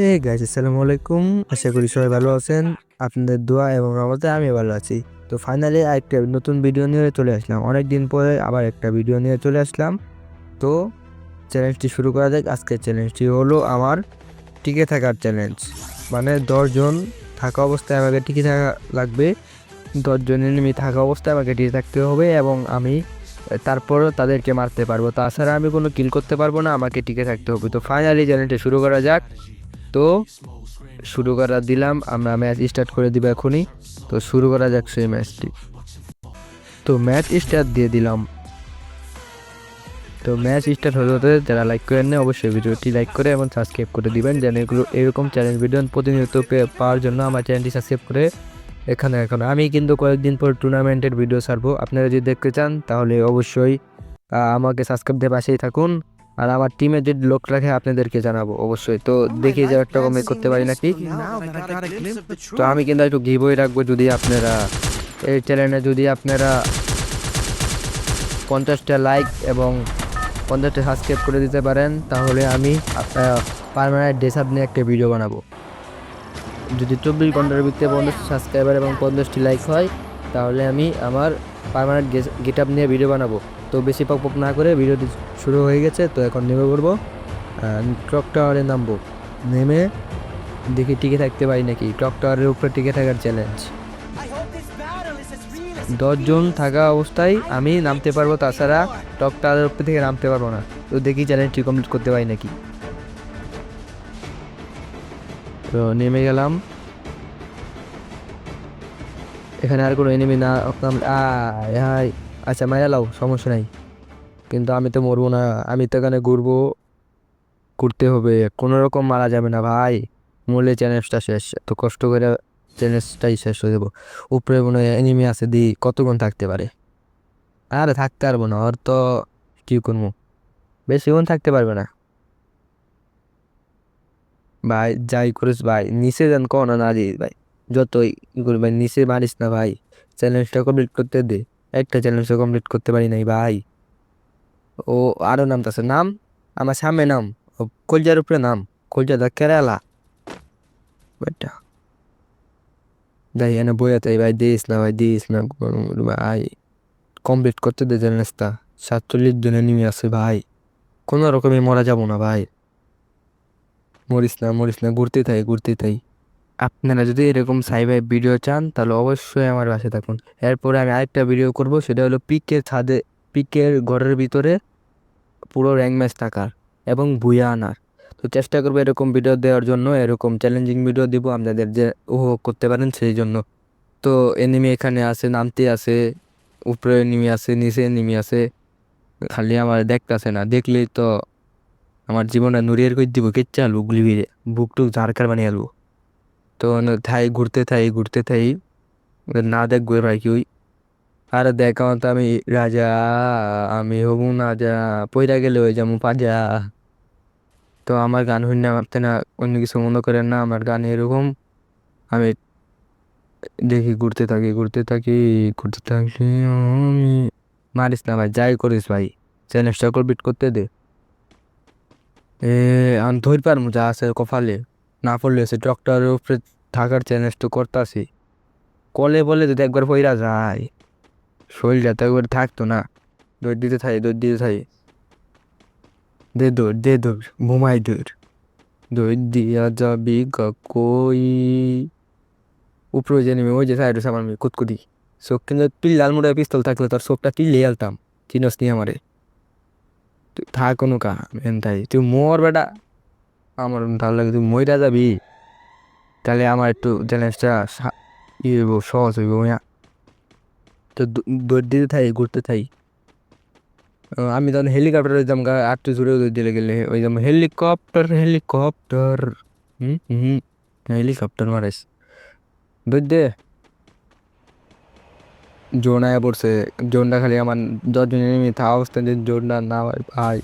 Hey guys আসসালামু আলাইকুম আশা করি সবাই ভালো আছেন। আপনাদের দোয়া এবং রহমতে আমি ভালো আছি। তো ফাইনালি একটা নতুন ভিডিও নিয়ে চলে আসলাম। অনেক দিন পরে আবার একটা ভিডিও নিয়ে চলে আসলাম। তো চ্যালেঞ্জটি শুরু করা যাক। আজকের চ্যালেঞ্জটি হলো আমার টিকে থাকার চ্যালেঞ্জ মানে দশজন থাকা অবস্থায় আমাকে টিকে থাকা লাগবে। দশজন এনিমি থাকা অবস্থায় আমাকে টিকে থাকতে হবে এবং আমি তারপরও তাদেরকে মারতে পারব। তাছাড়া আমি কোনো কিল করতে পারব না। আমাকে টিকে থাকতে হবে। তো ফাইনালি চ্যালেঞ্জটা শুরু করা যাক। তো শুরু করা দিলাম। আমরা ম্যাচ স্টার্ট করে দিব এখনই। তো শুরু করা যাক সেই ম্যাচটি তো ম্যাচ স্টার্ট দিয়ে দিলাম। তো ম্যাচ স্টার্ট হতে হতে যারা লাইক করেন না অবশ্যই ভিডিওটি লাইক করে এবং সাবস্ক্রাইব করে দিবেন, যেন এগুলো এরকম চ্যালেঞ্জ ভিডিও প্রতিনিয়ত পাওয়ার জন্য আমার চ্যানেলটি সাবস্ক্রাইব করে এখানে এখন আমি কিন্তু কয়েকদিন পর টুর্নামেন্টের ভিডিও ছাড়বো। আপনারা যদি দেখতে চান, তাহলে অবশ্যই আমাকে সাবস্ক্রাইব দিয়ে পাশেই থাকুন। আর আমার টিমে যদি লোক রাখে আপনাদেরকে জানাব অবশ্যই। তো দেখি যে একটা কমেন্ট করতে পারি নাকি। তো আমি কিন্তু একটু গিভই রাখব যদি আপনারা এই চ্যানেলে যদি আপনারা পঞ্চাশটা লাইক এবং পঞ্চাশটা সাবস্ক্রাইব করে দিতে পারেন তাহলে আমি পারমানেন্ট ডেসাপ নিয়ে একটা ভিডিও বানাবো। যদি চব্বিশ ঘণ্টার ভিতরে পঞ্চাশ সাবস্ক্রাইবার এবং পঞ্চাশটি লাইক হয় তাহলে আমি আমার পারমানেন্ট গেট আপ নিয়ে ভিডিও বানাবো। তো বেশি পক পক না করে ভিডিওটি শুরু হয়ে গেছে, তো এখন নেমে পড়ব। টক টাওয়ারে নামবো। নেমে দেখি টিকে থাকতে পারি নাকি টক টাওয়ারের উপরে টিকে থাকার চ্যালেঞ্জ দশজন থাকা অবস্থায় আমি নামতে পারব, তাছাড়া টক টাওয়ারের উপর থেকে নামতে পারব না। তো দেখি চ্যালেঞ্জটি কমপ্লিট করতে পারি নাকি। তো নেমে গেলাম। এখানে আর কোনো এনিমি না নাম- আয় হাই। আচ্ছা মাইরা লাও, সমস্যা নাই। কিন্তু আমি তো মরবো না, আমি তো এখানে ঘুরবো করতে হবে। কোনো রকম মারা যাবে না ভাই। মরলে চ্যালেঞ্জটা শেষ তো কষ্ট করে চ্যালেঞ্জটাই শেষ হয়ে দেবো উপরে মনে হয় এনিমি আছে, দি, কতক্ষণ থাকতে পারে? আরে, থাকতে পারব না, ওর তো কী করব? বেশিক্ষণ থাকতে পারবে না। ভাই, যাই করিস ভাই, নিচে যান কখনো না দিস ভাই। যতই করি ভাই, নিচে মারিস না ভাই। চ্যালেঞ্জটা কমপ্লিট করতে দে। একটা চ্যালেঞ্জটা কমপ্লিট করতে পারি নাই ভাই। ও আরও নামতেছে, নাম? আমার সামনে নাম। কলজার উপরে নাম। কলজা দা কেরালা। বেটা ভাই এনে বইয়াতে ভাই, দিস না ভাই, দিস না ভাই। কমপ্লিট করতে দে চ্যালেঞ্জটা সাতচল্লিশ জন এনিমি আছে ভাই। কোনো রকমে মরা যাব না ভাই। মরিস না মরিস না, ঘুরতে থাই ঘুরতে থাই আপনারা যদি এরকম সাইবাই ভিডিও চান, তাহলে অবশ্যই আমার পাশে থাকুন। এরপরে আমি আরেকটা ভিডিও করব, সেটা হলো পিকের ছাদে, পিকের ঘরের ভিতরে পুরো র্যাঙ্ক ম্যাচ থাকার এবং বুয়া আনার। তো চেষ্টা করব এরকম ভিডিও দেওয়ার জন্য, এরকম চ্যালেঞ্জিং ভিডিও দিব, আপনাদের যে উপভোগ করতে পারেন সেই জন্য। তো এনিমি এখানে আছে, নামতে আছে, উপরে এনিমি আছে, নিচে এনিমি আছে, খালি আমার দেখতেছে না। দেখলেই তো আমার জীবনটা নুরিয়ার করে দিব কে চালবো গুলি ভিড়ে বুক টুক ঝাড়কার বানিয়ে আলবো। তো থাই, ঘুরতে থাই ঘুরতে থাই। না দেখব ভাই কি আর দেখা তো আমি রাজা, আমি হবু না যা পয়রা গেলে ওই যেমন পাজা। তো আমার গান হইন না ভাবতে না অন্য কিছু মনে করেন না, আমার গান এরকম। আমি দেখি ঘুরতে থাকি ঘুরতে থাকি ঘুরতে থাকি, আমি মারিস না ভাই, যাই করিস ভাই। চ্যালেঞ্জটা কমপ্লিট করতে দে। এ, আমি ধর পারব যা আছে কপালে। না পড়লে সে ডক্টরের উপরে থাকার চ্যালেঞ্জ তো করতাছি। কলে বলে যদি একবার পইরা যায়, শরীরটা তো একবার থাকতো না। দৌড় দিতে থাই, দৌড় দিতে থাই। দে দৌড় দে দৌড়, ঘুমাই দৌড়। দৌড় দিয়া যাবি কই। উপরে যে নেমে, ওই যে সাইড আমার মেয়ে কুতকুতি চোখ কিন্তু তুই লাল মোড়া পিস্তল থাকলে তোর চোখটা তুই লে আলতাম চিনস নি আমারে। তুই থাক কোনো কা এনটাই তুই মর বেটা। আমার ভালো লাগে তুই মইরা যাবি। তাহলে আমার একটু চ্যালেঞ্জটা ই হইব, সহজ হইব মিয়া। তো দৌড় দিতে থাই, ঘুরতে থাই। আমি তখন হেলিকপ্টারে যাম গা, আটটু জুড়ে দিলে গেলে। ওই যেমন হেলিকপ্টার হেলিকপ্টার। হুম হুম, হেলিকপ্টার মারাইস। দৌড় দে। জোন আয়া পড়ছে। জোনটা খালি আমার দশজন এনিমি থাকা অবস্থায় যদি জোনটা না হয়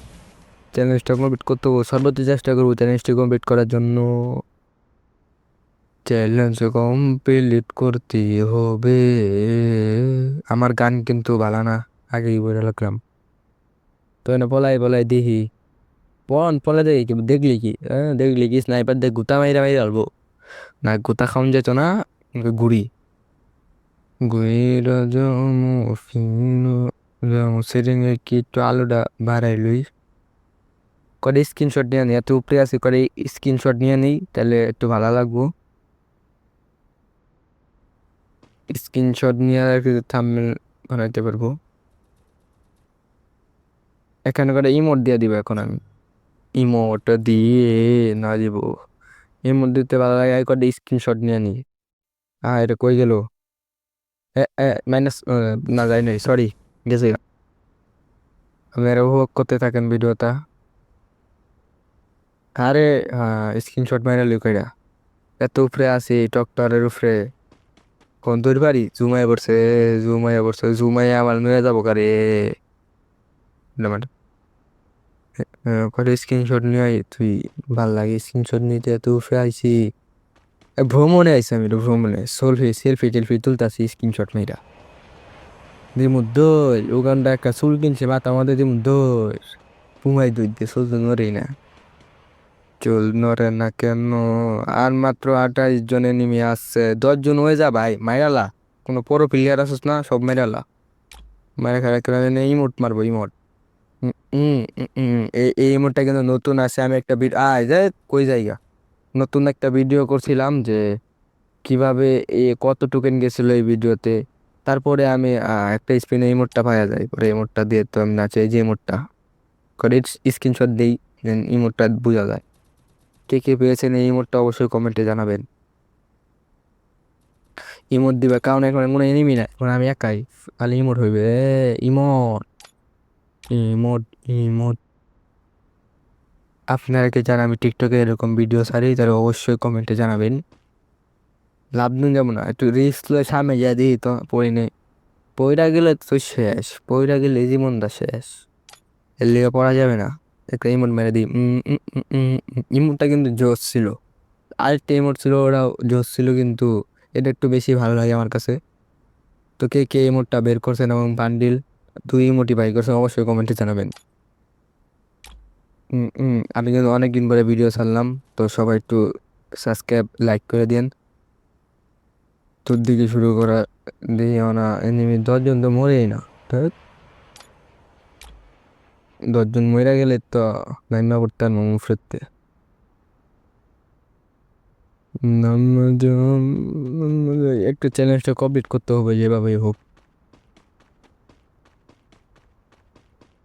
চ্যালেঞ্জটা কমপ্লিট করতে সর্বোচ্চ চেষ্টা করব চ্যালেঞ্জটি কমপ্লিট করার জন্য। চ্যালেঞ্জ কমপ্লিট করতে হবে। আমার গান কিন্তু ভালো না, আগেই বলে রাখলাম। তো এনে পলাই পলাই দেখি। পন পলে দেখি কি, দেখলি কি? হ্যাঁ দেখলি কি? স্নাইপার দেখ গুতা মাইরা মাইরা আলবো না, গুতা খাওয়ান যেত না গুড়ি? গুইরা জমো সেটিংয়ে কি একটু আলোটা বাড়াই লই। করে স্ক্রিনশট নিয়ে নিই এত উপরে আছে, করে স্ক্রিনশট নিয়ে নিই, তাহলে একটু ভালো লাগবো। স্ক্রিনশট নিয়ে আর থাম্বনেল বানাইতে পারব। এখানে করে ইমোট দিয়ে দিব এখন আমি। ইমোট দিয়ে না দিব। ইমোট দিতে ভালো লাগে করে স্ক্রিনশট নিয়ে নিই। হ্যাঁ এটা কই গেল? মাইনাস না, যাই নাই সরি গেছে। আপনারা উপভোগ করতে থাকেন ভিডিওটা। আরে স্ক্রিনশট মাইরা লুকাইরা এত উপরে আছি টকটারের উপরে। কোন তোর বাড়ি? জুমাই পড়ছে জুমাই পড়ছে জুমাই আমার নুয়ে যাব কারে? করে স্ক্রিনশট নিয়ে তুই ভালো লাগে স্ক্রিনশট নিতে এত উপরে আইছি। ভ্রমণে আইসি আমি তো ভ্রমণে। সেলফি সেলফি টেলফি তুলতাছি স্ক্রিনশট মেয়েরা দিমু দই ওখানটা একটা চুল কিনছে, মাথা আমাদের দিমু দই। পুমাই দই, দিয়ে তো নড়েই না। চুল নড়ে না কেন? আর মাত্র আঠাইশ জন এনিমি আসছে দশজন হয়ে যা ভাই, মাইরালা। কোনো পরো প্লেয়ার আসিস না? সব মাইরালা। মায়ের খারাপ করে ইমোট মারবো ইমোট এই এই ইমোটটা কিন্তু নতুন আছে। আমি একটা ভিডিও আয় যায় কই জায়গা? নতুন একটা ভিডিও করছিলাম যে কীভাবে এ কত টোকেন গেছিল এই ভিডিওতে তারপরে আমি একটা স্পিনে ইমোটটা পাওয়া যায় পরে ইমোটটা দিয়ে তো আমি নাচে যে ইমোটটা করে স্ক্রিনশট দিই দেন ইমোটটা বোঝা যায়। কে কে পেয়েছেন এই ইমোটটা অবশ্যই কমেন্টে জানাবেন। ইমোট দিবে, কারণ এখন কোনো এনিমি নাই, এখন আমি একাই। খালি ইমোট হইবে ইমোট ইমোট ইমোট। আপনারা কে জান আমি টিকটকে এরকম ভিডিও ছাড়ি তাহলে অবশ্যই কমেন্টে জানাবেন। লাভ দিন যাব না, একটু রিস্ক সামনে যা দিই তো, পড়ি নেই। পইরা গেলে তো শেষ পইরা গেলে জীবনটা শেষ। এর পড়া যাবে না। একটা ইমোট মেরে দিই। ইমোটটা কিন্তু জোস ছিল। আরেকটা ইমোট ছিল, ওরাও জোস ছিল কিন্তু এটা একটু বেশি ভালো লাগে আমার কাছে। তো কে কে ইমোটটা বের করছেন এবং বান্ডিল দুই ইমোটি বাই করছেন অবশ্যই কমেন্টে জানাবেন। আমি কিন্তু অনেকদিন পরে ভিডিও ছাড়লাম, তো সবাই একটু সাবস্ক্রাইব লাইক করে দিন তোর দিকে শুরু করা দিয়ে না এনিমি দশজন তো মরেই না দশজন মরে গেলে তো নাইমা করতে আর মুফরেতে একটু চ্যালেঞ্জটা কমপ্লিট করতে হবে যেভাবেই হোক।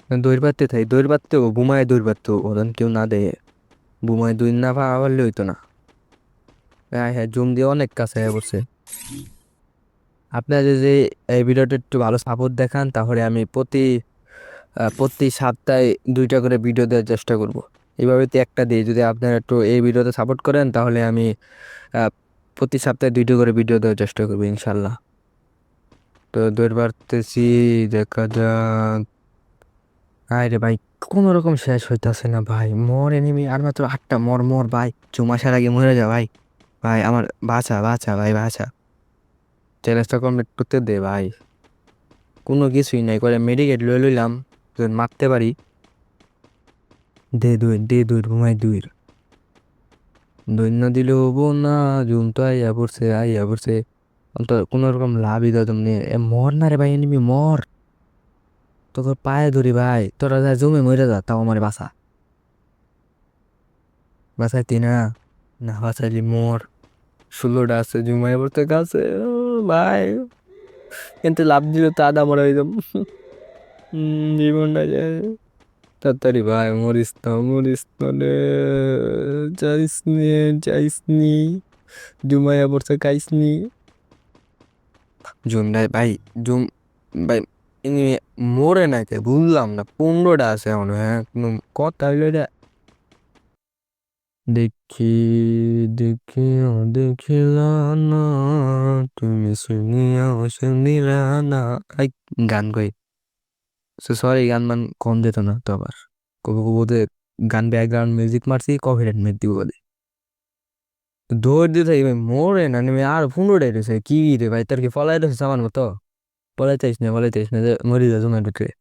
দৌড় পারতে থাই, দৌড় পারতেও বুমায় দৌড় পারতেও ওজন কেউ না দেয়। বুমায় দুই না পারলে হইতো না। হ্যাঁ হ্যাঁ জুম দিয়ে অনেক কাছে বসে আপনারা যদি এই ভিডিওটা একটু ভালো সাপোর্ট দেখান, তাহলে আমি প্রতি প্রতি সপ্তাহে দুইটা করে ভিডিও দেওয়ার চেষ্টা করব। এইভাবে তো একটা দিই যদি আপনারা একটু এই ভিডিওতে সাপোর্ট করেন, তাহলে আমি প্রতি সপ্তাহে দুইটা করে ভিডিও দেওয়ার চেষ্টা করব ইনশাল্লাহ তো দৌড় পারতেছি দেখা যাক। আরে ভাই, কোনো রকম শেষ হইতেছে না ভাই। মর এনিমি আর মাত্র আটটা মর মর ভাই। চুমাসার আগে মরে যা ভাই। ভাই, আমার বাঁচা বাঁচা ভাই, বাঁচা। চ্যালেঞ্জটা কমপ্লিট করতে দে ভাই। কোনো কিছুই নাই, করে মেডিকেট লয়ে লইলাম। যদি মারতে পারি। দে দুই দে দুই, ঘুমাই দুই দৈন্য দিলে হব না জুম তো আইয়া পড়ছে আইয়া পড়ছে। অন্তত কোনো রকম লাভই দাও তুমি মর না রে ভাই এনিমি মর। তোকে পায়ে ধরি ভাই, তোরা যা জমে মরে যা, তাও আমার বাসা বাসাইতি না না বাসাইলি মোর। ষোলোটা আছে জুমাই পড়তে কাছে ভাই। কিন্তু লাভ দিল তা আদা মরা হয়ে জীবনটা যায়। তাড়াতাড়ি ভাই মরিস না মরিস না রে। যাইস নি যাইস নি। জুমাইয়া পড়ছে খাইস নি। জুম ভাই জুম ভাই মরে নাকি বুঝলাম না পনেরোটা আছে এখন হ্যাঁ কথা হইল এটা দেখি দেখি দেখিলা না তুমি শুনিয়া শুনিলা না। গান কই? সরি গান মান কম যেত না তো আবার। কবু কবু গান ব্যাকগ্রাউন্ড মিউজিক মারছি কপিরাইট মেরে দিব বলে। দৌড় দিতে ভাই মোরে না নেমে আর পনেরোটা রয়েছে কি রে ভাই, তার কি ফলাই রয়েছে আমার মতো? পলাইতেইস না পলাইতেইস না মরি যা জমার ভিতরে।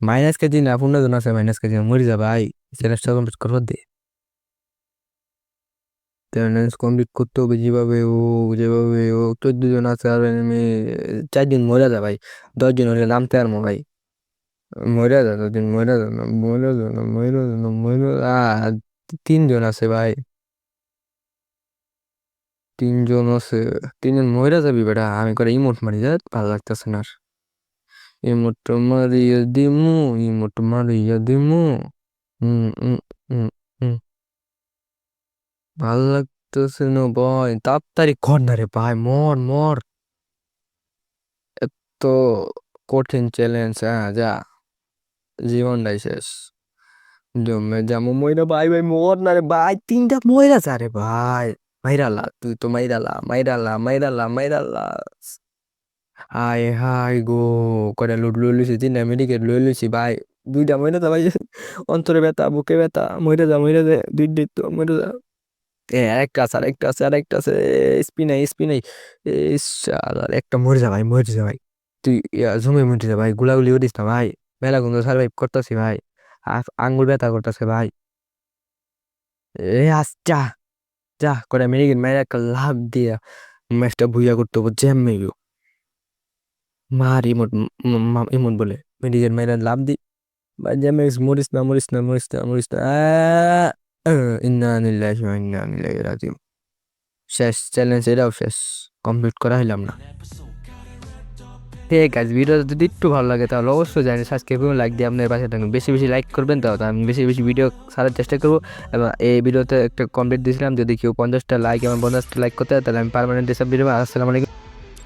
মাইনাস কেজি না পনেরো জন আছে মাইনাস কেজি মরি যা ভাই চ্যালেঞ্জটা কমপ্লিট করব দে। চ্যালেঞ্জ কমপ্লিট করতে হবে যেভাবে ও যেভাবে ও চোদ্দ জন আছে আর আমি চারজন মরে যা ভাই দশজন হলে নামতে আর ভাই মরে যা দশজন মরে যা না মরে যা না মরে যা না মরে আর তিনজন আছে ভাই তিনজন আছে তিনজন মরে যাবি বেটা আমি করে ইমোট মারি যা ভালো লাগতেছে না ইমোট মারিয়া দিমু ইমোট মারিয়া দিমু হুম হুম হুম হুম ভালো লাগতেছে না ভাই, তাড়াতাড়ি কর না রে ভাই, মর মর। এত কঠিন চ্যালেঞ্জ হ্যাঁ যা, জীবনটাই শেষ। জমে যাব, মইরা ভাই ভাই, মর না রে ভাই, তিনটা মইরা যা রে ভাই। মাইরালা তুই তো মাইরালা মাইরালা মাইরালা মাইরালা হাই হাই গো করে লুট লই লইছি, তিনটা মেডিকেট লই লইছি ভাই। দুইটা মইরা যা ভাই, অন্তরে ব্যথা, বুকে ব্যথা, মইরা যা মইরা যা দুই তো মইরা যা। আরেকটা আছে আরেকটা আছে আরেকটা আছে। স্পি নাই স্পি নাই একটা মরে যা ভাই, মরে যা ভাই। তুই জমে মরে যা ভাই, গুলাগুলি করিস না ভাই। মেলা কিন্তু সার্ভাইভ করতেছি ভাই। আঙ্গুল ব্যথা করতেছে ভাই। এ, আস, যা করে মেডিকেট মেরে একটা লাভ দিয়া ম্যাচটা ভুইয়া করতে হব, জ্যাম মেগো মার ইমোট ইমোট বলে মেডিকেট মেরে লাভ দি। ভাই, জ্যাম মরিস না মরিস না মরিস না মরিস না। শেষ চ্যালেঞ্জ এটাও শেষ কমপ্লিট করা হইলাম না ঠিক আছে ভিডিও যদি একটু ভালো লাগে তাহলে অবশ্যই জানি সাবস্ক্রাইব লাইক দিয়ে আপনার পাশে থাকুন। বেশি বেশি লাইক করবেন তাহলে আমি বেশি বেশি ভিডিও ছাড়ার চেষ্টা করব। এবং এই ভিডিওতে একটা কমপ্লিট দিয়েছিলাম, যদি কেউ পঞ্চাশটা লাইক এবং পঞ্চাশটা লাইক করতে হয় তাহলে আমি পারমানেন্ট হিসাব ভিডিও আসসালামু আলাইকুম।